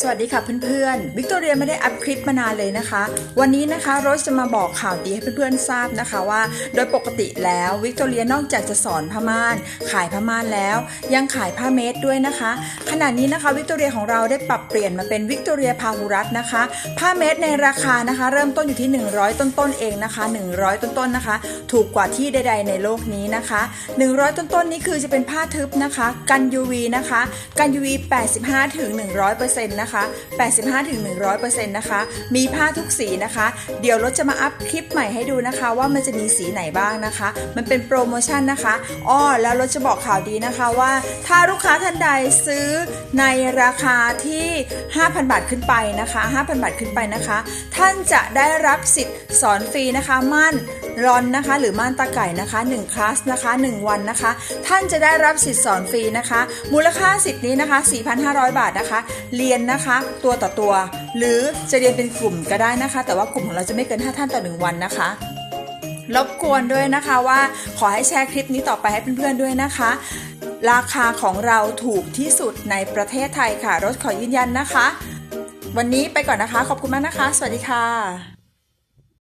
สวัสดีค่ะเพื่อนๆ วิกตอเรียไม่ได้อัพคลิปมานานเลยนะคะ วันนี้นะคะโรสจะมาบอกข่าวดีให้เพื่อนๆทราบนะคะว่า โดยปกติแล้ววิกตอเรียนอกจากจะสอนผ้าม่าน ขายผ้าม่านแล้ว ยังขายผ้าเมตรด้วยนะคะ ขณะนี้นะคะวิกตอเรียของเราได้ปรับเปลี่ยนมาเป็นวิกตอเรียพาหุรัตนะคะ ผ้าเมตรในราคานะคะ เริ่มต้นอยู่ที่ 100 ต้นๆเองนะคะ 100 ต้นๆนะคะ ถูกกว่าที่ใด ๆ ในโลกนี้นะคะ 100 ต้นๆนี้คือจะเป็นผ้าทึบนะคะ กัน UV นะคะ กัน UV 85ถึง100%นะคะ 85ถึง100%นะคะ มีผ้าทุกสีนะคะ เดี๋ยวรถจะมาอัพคลิปใหม่ให้ดูนะคะ ว่ามันจะมีสีไหนบ้างนะคะ มันเป็นโปรโมชั่นนะคะอ้อแล้วรถจะบอกข่าวดีนะคะว่า ถ้าลูกค้าท่านใดซื้อในราคาที่ 5,000 บาทขึ้นไปนะคะ 5,000 บาทขึ้นไปนะคะ ท่านจะได้รับสิทธิ์สอนฟรีนะคะม่านรอนนะคะหรือม่านตาไก่นะคะ1คลาสนะคะ 1 วันนะคะ ท่านจะได้รับสิทธิ์สอนฟรีนะคะ มูลค่าสิทธิ์นี้นะคะ 4,500 บาทนะคะเรียนนะคะตัวต่อตัว หรือจะเรียนเป็นกลุ่มก็ได้นะคะ แต่ว่ากลุ่มของเราจะไม่เกิน 5 ท่านต่อ 1 วันนะคะรบกวนด้วยนะคะว่าขอให้แชร์คลิปนี้ต่อไปให้เพื่อนๆด้วยนะคะ ราคาของเราถูกที่สุดในประเทศไทยค่ะรถขอยืนยันนะคะ วันนี้ไปก่อนนะคะ ขอบคุณมากนะคะ สวัสดีค่ะ